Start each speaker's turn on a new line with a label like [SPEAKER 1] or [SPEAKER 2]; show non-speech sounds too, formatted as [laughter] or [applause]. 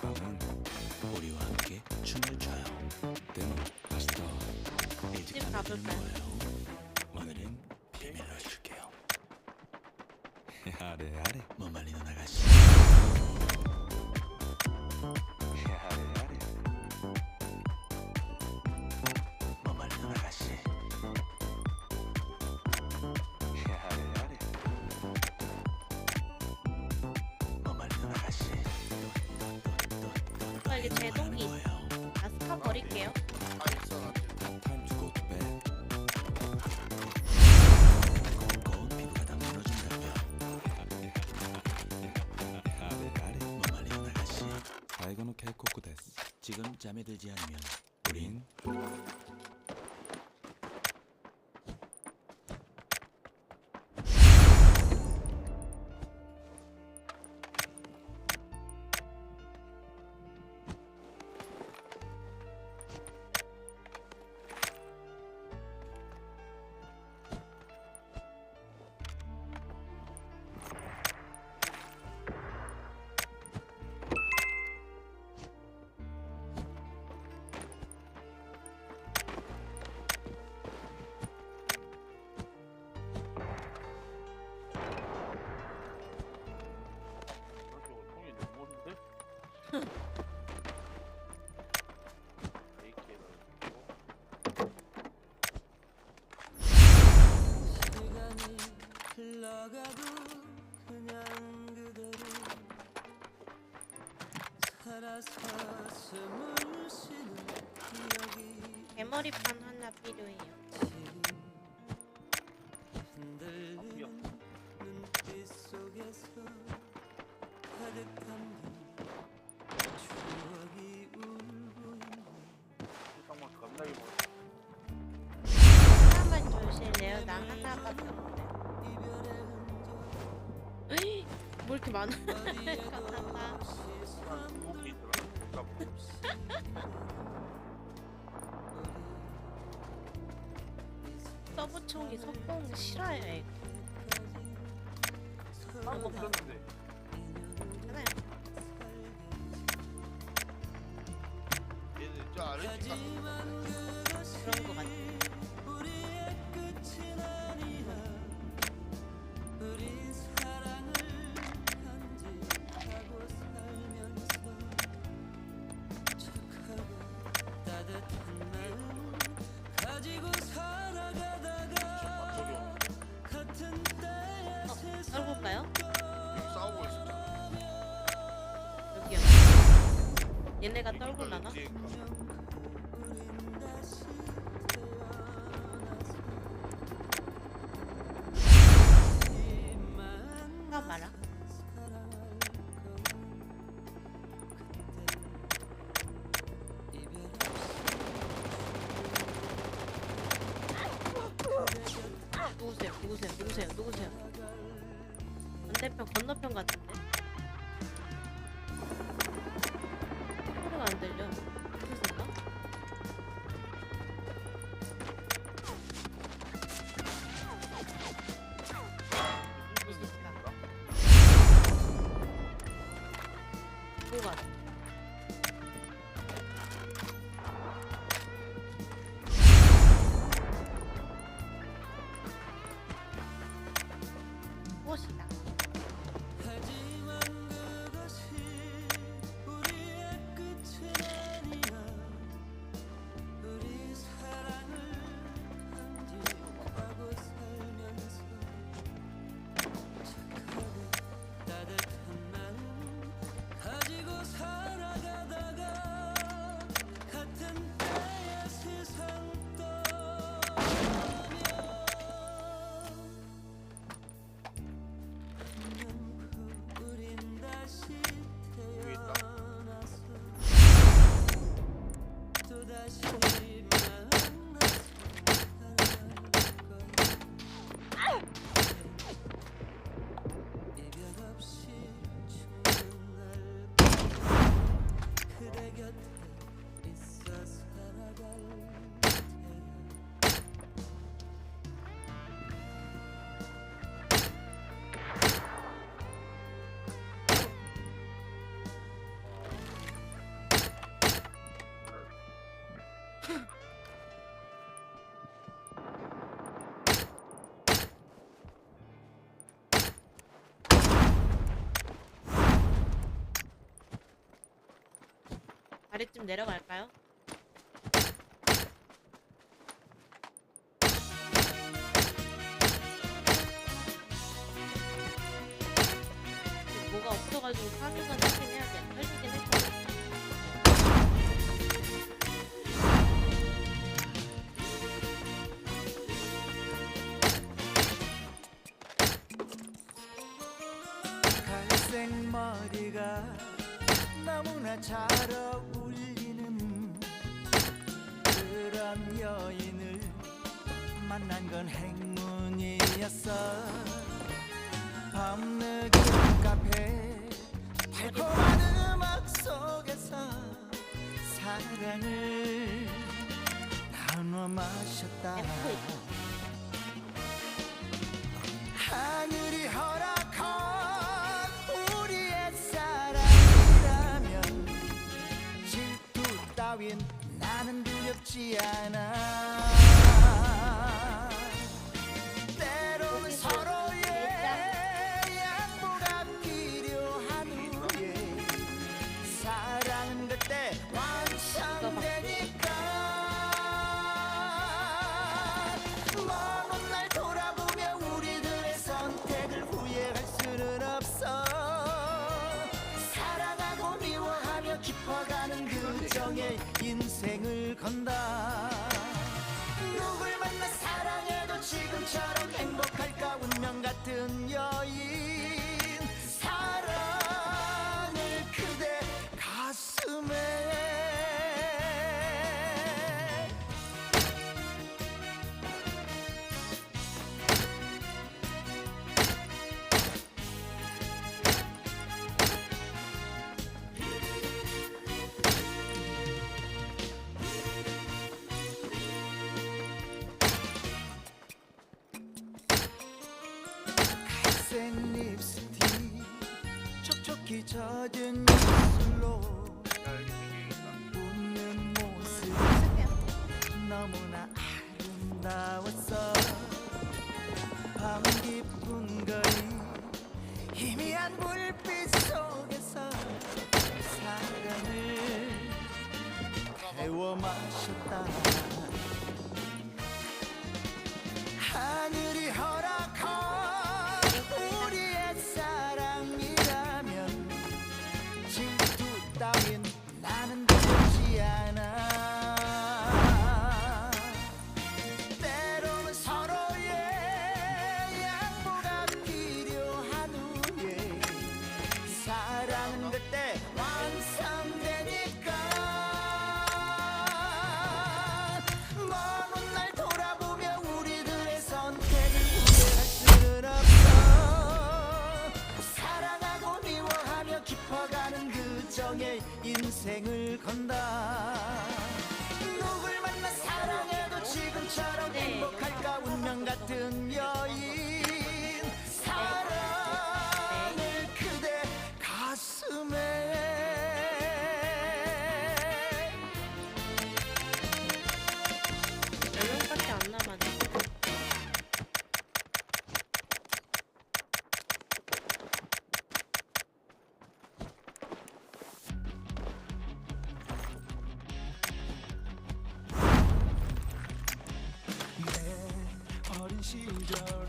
[SPEAKER 1] 밤은 우리와 함께 춤을 춰요. 때는 아시다. 일찍
[SPEAKER 2] 집
[SPEAKER 1] 가면
[SPEAKER 2] 가볼까요?
[SPEAKER 1] 거예요. 오늘은 비밀로 해줄게요. [laughs] 아래 아래 못말 지금 잠에 들지 않으면 우린
[SPEAKER 2] 뭐 이렇게 많아 감사합니다.
[SPEAKER 3] 그러니까
[SPEAKER 2] 서브총이 석공 싫어요 이거
[SPEAKER 3] 한거 없었는데.
[SPEAKER 2] 하나요
[SPEAKER 3] 얘는 저 아래 집 같은 지금 싸우고 있었잖아.
[SPEAKER 2] 여기요 얘네가 떨굴라나?
[SPEAKER 3] 뒤에 가.
[SPEAKER 4] 우
[SPEAKER 2] 반대편 건너편 같은데? 소리가 안 들려. 어디선가? 누가? 다리쯤 내려갈까요? 뭐가 없어가지고 파밍은 하긴 해야 돼. 해주긴 했거든.
[SPEAKER 4] 갈색 머리가 너무나 잘 어울리 그런 여인을 만난 건 행운이었어 밤늦은 카페 달콤한 음악 속에서 사랑을 나눠 마셨다. 하늘이 허락한 우리의 사랑이라면 질투 따윈 나는 Georgiana. 너무나 아름다웠어. 밤 깊은 거리 희미한 불빛 속에서 사랑을 태워 마셨다. 하늘 그 정의 인생을 건다 누굴 만나 사랑해도 지금처럼
[SPEAKER 2] 네.
[SPEAKER 4] 행복할까 운명 같은 여인 어